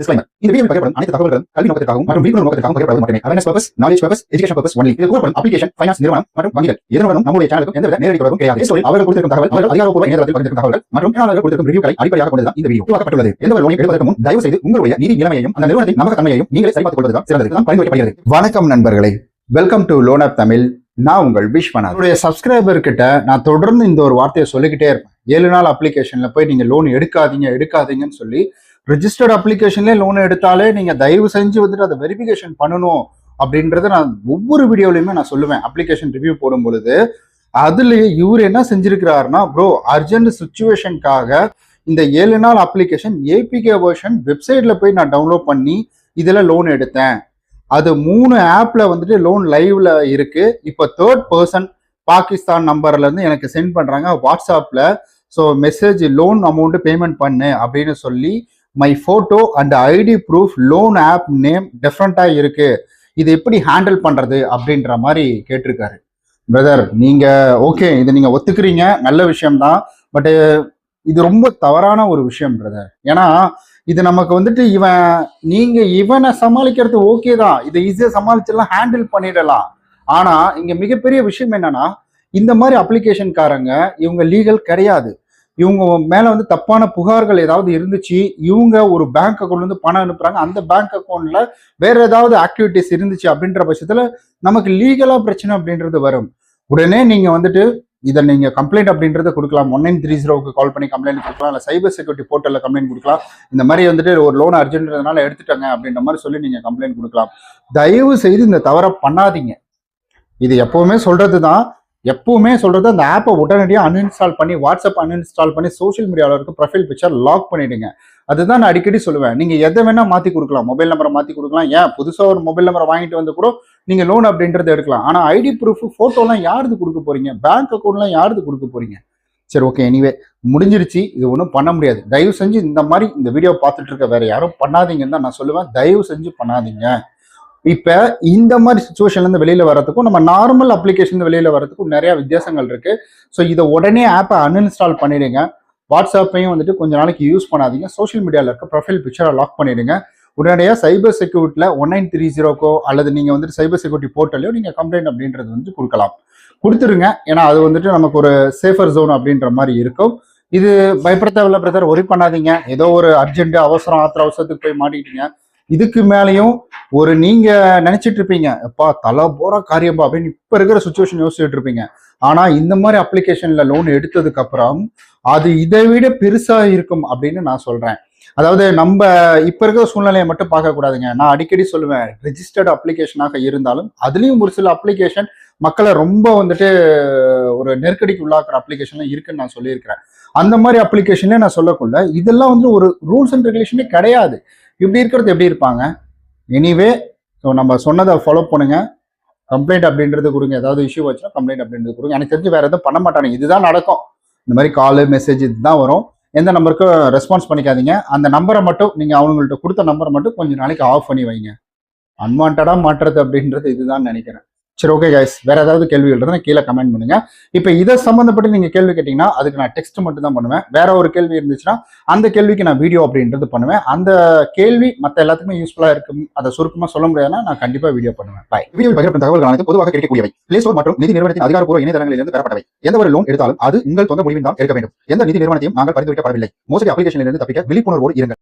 Disclaimer. இந்த வீடியோவில் பகிரப்படும் அனைத்து தகவல்களும் கல்வி நோக்கத்திற்காகவும் மற்றும் விழிப்புணர்வு நோக்கத்திற்காகவும் பகிரப்படுவது மட்டுமே. Awareness purpose knowledge purpose education purpose only இது கூறப்படும் அப்ளிகேஷன் ஃபைனான்ஸ் நிறுவனம் மற்றும் வங்கிகள். இதனுடனும் நம்முடைய சேனலுக்கும் எந்தவித நேரடி தொடர்பும் கிடையாது. Play Store ல் அவர்கள் கொடுத்திருக்கும் தகவல் அவர்கள் அதிகாரப்பூர்வ இணையதளத்தில் பகிர்ந்திருக்கும் தகவல்கள் மற்றும் பயனாளர்கள் கொடுத்திருக்கும் ரிவ்யூக்களை அடிப்படையாக கொண்டுதான் இந்த வீடியோ உருவாக்கப்பட்டுள்ளது. எந்த ஒரு லோனை எடுப்பதற்கு முன் தயவு செய்து உங்களுடைய நிதி நிலைமையையும் அந்த நிறுவனத்தின் நம்பகத்தன்மையையும் நீங்களே சரிபார்த்துக் கொள்வதுதான் சிறந்தது. தான் பரிந்துரைக்கப்படுகிறது. வணக்கம் நண்பர்களே. Welcome to loan app Tamil நான் உங்கள் விஸ்வநாத் என்னுடைய சப்ஸ்கிரைபர் கிட்ட நான் தொடர்ந்து இந்த ஒரு வார்த்தையை சொல்லிக்கிட்டே இருப்பேன். ஏழு நாள் அப்ளிகேஷன்ல போய் நீங்க லோன் எடுக்காதீங்க எடுக்காதீங்கன்னு சொல்லி ரிஜிஸ்டர்ட் அப்ளிகேஷன்லேயே லோன் எடுத்தாலே நீங்கள் தயவு செஞ்சு வந்துட்டு அதை வெரிஃபிகேஷன் பண்ணணும் அப்படின்றத நான் ஒவ்வொரு வீடியோலையுமே நான் சொல்லுவேன். அப்ளிகேஷன் ரிவ்யூ போடும் பொழுது அதுலயே இவர் என்ன செஞ்சிருக்கிறாருன்னா ப்ரோ அர்ஜென்ட் சுச்சுவேஷனுக்காக இந்த ஏழு நாள் அப்ளிகேஷன் ஏபிகே வெர்ஷன் வெப்சைட்ல போய் நான் டவுன்லோட் பண்ணி இதுல லோன் எடுத்தேன். அது மூணு ஆப்ல வந்துட்டு லோன் லைவ்ல இருக்கு. இப்போ தேர்ட் பர்சன் பாகிஸ்தான் நம்பர்ல இருந்து எனக்கு சென்ட் பண்றாங்க. வாட்ஸ்அப்ல so message loan amount payment பண்ணு அப்படின்னு சொல்லி my photo and ID proof loan app name டிஃப்ரெண்ட்டாக இருக்குது இது எப்படி ஹேண்டில் பண்ணுறது அப்படின்ற மாதிரி கேட்டிருக்காரு. பிரதர் நீங்கள் ஓகே இதை நீங்கள் ஒத்துக்கிறீங்க. நல்ல விஷயம்தான். பட்டு இது ரொம்ப தவறான ஒரு விஷயம் பிரதர் ஏன்னா இது நமக்கு வந்துட்டு இவன் நீங்கள் இவனை சமாளிக்கிறது ஓகே தான். இதை ஈஸியாக சமாளிச்சிடலாம் ஹேண்டில் பண்ணிடலாம். ஆனால் இங்கே மிகப்பெரிய விஷயம் என்னன்னா இந்த மாதிரி அப்ளிகேஷன்காரங்க இவங்க லீகல் கிடையாது. இவங்க மேல வந்து தப்பான புகார்கள் ஏதாவது இருந்துச்சு இவங்க ஒரு பேங்க் அக்கௌண்ட்ல இருந்து பணம் அனுப்புறாங்க அந்த பேங்க் அக்கௌண்ட்ல வேற ஏதாவது ஆக்டிவிட்டிஸ் இருந்துச்சு அப்படின்ற பட்சத்துல நமக்கு லீகலா பிரச்சனை அப்படின்றது வரும். உடனே நீங்க வந்துட்டு இதை நீங்க கம்ப்ளைண்ட் அப்படின்றத கொடுக்கலாம். ஒன் நைன் த்ரீ ஜீரோக்கு கால் பண்ணி கம்ப்ளைண்ட் கொடுக்கலாம். இல்லை சைபர் செக்யூரிட்டி போர்ட்டலில் கம்ப்ளைண்ட் கொடுக்கலாம். இந்த மாதிரி வந்துட்டு ஒரு லோன் அர்ஜென்ட்னால எடுத்துட்டாங்க அப்படின்ற மாதிரி சொல்லி நீங்க கம்ப்ளைண்ட் கொடுக்கலாம். தயவு செய்து இந்த தவறை பண்ணாதீங்க. இது எப்பவுமே சொல்கிறது தான் எப்பவுமே சொல்றது அந்த ஆப்பை உடனடியாக அன்இன்ஸ்டால் பண்ணி வாட்ஸ்அப் அன்இன்ஸ்டால் பண்ணி சோஷியல் மீடியாவில் இருக்க ப்ரொஃபைல் பிக்சர் லாக் பண்ணிடுங்க. அதுதான் நான் அடிக்கடி சொல்லுவேன். நீங்க எதை வேணா மாத்தி கொடுக்கலாம். மொபைல் நம்பரை மாத்தி கொடுக்கலாம். ஏன்? புதுசாக ஒரு மொபைல் நம்பரை வாங்கிட்டு வந்து கூட நீங்க லோன் அப்படின்றத எடுக்கலாம். ஆனால் ஐடி ப்ரூஃப் ஃபோட்டோலாம் யாருக்கு கொடுக்க போறீங்க? பேங்க் அக்கௌண்ட்லாம் யாருக்கு கொடுக்க போறீங்க? சரி ஓகே எனிவே முடிஞ்சிருச்சு. இது ஒன்றும் பண்ண முடியாது. தயவு செஞ்சு இந்த மாதிரி இந்த வீடியோ பார்த்துட்டு இருக்க வேற யாரும் பண்ணாதீங்கன்னு தான் நான் சொல்லுவேன். தயவு செஞ்சு பண்ணாதீங்க. இப்ப இந்த மாதிரி சுச்சுவேஷன்ல இருந்து வெளியில வரதுக்கும் நம்ம நார்மல் அப்ளிகேஷன் வெளியில வரதுக்கும் நிறைய வித்தியாசங்கள் இருக்கு. ஸோ இதை உடனே ஆப்பை அன்இன்ஸ்டால் பண்ணிடுங்க. வாட்ஸ்அப்பையும் வந்துட்டு கொஞ்ச நாளைக்கு யூஸ் பண்ணாதீங்க. சோஷியல் மீடியாவில் இருக்க ப்ரொஃபைல் பிக்சரை லாக் பண்ணிடுங்க. உடனடியாக சைபர் செக்யூரிட்டியில் ஒன் நைன் த்ரீ ஜீரோக்கோ அல்லது நீங்கள் வந்துட்டு சைபர் செக்யூரிட்டி போர்ட்டலையோ நீங்கள் கம்ப்ளைண்ட் அப்படின்றது வந்து கொடுக்கலாம். கொடுத்துருங்க. ஏன்னா அது வந்துட்டு நமக்கு ஒரு சேஃபர் ஜோன் அப்படின்ற மாதிரி இருக்கும். இது பயப்பட தேவையில்ல பிரதர் ஒரி பண்ணாதீங்க. ஏதோ ஒரு அர்ஜென்ட் அவசரம் ஆத்திர அவசரத்துக்கு போய் மாட்டிக்கிட்டீங்க. இதுக்கு மேலேயும் ஒரு நீங்க நினைச்சிட்டு இருப்பீங்க எப்பா தலை போற காரியம்பா அப்படின்னு இப்ப இருக்கிற சுச்சுவேஷன் யோசிச்சுட்டு இருப்பீங்க. ஆனா இந்த மாதிரி அப்ளிகேஷன்ல லோன் எடுத்ததுக்கு அப்புறம் அது இதை விட பெருசா இருக்கும் அப்படின்னு நான் சொல்றேன். அதாவது நம்ம இப்ப இருக்கிற சூழ்நிலையை மட்டும் பார்க்க கூடாதுங்க நான் அடிக்கடி சொல்லுவேன் ரெஜிஸ்டர்டு அப்ளிகேஷனாக இருந்தாலும் அதுலயும் ஒரு சில அப்ளிகேஷன் மக்களை ரொம்ப வந்துட்டு ஒரு நெருக்கடிக்கு உள்ளாக்குற அப்ளிகேஷன்லாம் இருக்குன்னு நான் சொல்லியிருக்கிறேன். அந்த மாதிரி அப்ளிகேஷனே நான் சொல்லக்குள்ள இதெல்லாம் வந்து ஒரு ரூல்ஸ் அண்ட் ரெகுலேஷனே கிடையாது. இப்படி இருக்கிறது எப்படி இருப்பாங்க? எனிவே ஸோ நம்ம சொன்னதை ஃபாலோ பண்ணுங்க. கம்ப்ளைண்ட் அப்படின்றது கொடுங்க. ஏதாவது இஷ்யூ வச்சுன்னா கம்ப்ளைண்ட் அப்படின்றது கொடுங்க. எனக்கு தெரிஞ்சு வேற எதுவும் பண்ண மாட்டானுங்க. இதுதான் நடக்கும். இந்த மாதிரி காலு மெசேஜ் இதுதான் வரும். எந்த நம்பருக்கும் ரெஸ்பான்ஸ் பண்ணிக்காதீங்க. அந்த நம்பரை மட்டும் நீங்கள் அவங்கள்ட்ட கொடுத்த நம்பரை மட்டும் கொஞ்சம் நாளைக்கு ஆஃப் பண்ணி வைங்க. அன்வான்டாக மாற்றுறது அப்படின்றது இதுதான் நினைக்கிறேன். சரி ஓகே கைஸ் வேற ஏதாவது கேள்விகள் இருந்தால் கீழே கமெண்ட் பண்ணுங்க. இப்போ இதை சம்மந்தப்பட்டு நீங்க கேள்வி கேட்டீங்கன்னா அதுக்கு நான் டெக்ஸ்ட் மட்டும் தான் பண்ணுவேன். வேற ஒரு கேள்வி இருந்துச்சுன்னா அந்த கேள்விக்கு நான் வீடியோ அப்படின்றது பண்ணுவேன். அந்த கேள்வி மற்ற எல்லாத்துக்குமே யூஸ்ஃபுல்லா இருக்கும். அதை சுருக்கமாக சொல்ல முடியாதுன்னா நான் கண்டிப்பாக வீடியோ பண்ணுவேன். பாய் வீடியோ தகவல்கள் அனைத்து பொதுவாக கிடைக்கக்கூடியவை. பிளே ஸ்டோர் மற்றும் நிதி நிறுவனத்தின் அதிகாரப்பூர்வ இணையதளங்களிலிருந்து பெறப்பட்டவை. எந்த ஒரு லோன் எடுத்தாலும் அது உங்கள் சொந்த முடிவின் தான் எடுக்க வேண்டும். எந்த நிதி நிறுவனத்தையும் நாங்கள் பரிந்துரைக்கப்படவில்லை. மோசடி அப்ளிகேஷனிலிருந்து தப்பிக்க விழிப்புணர்வோடு இருங்கள்.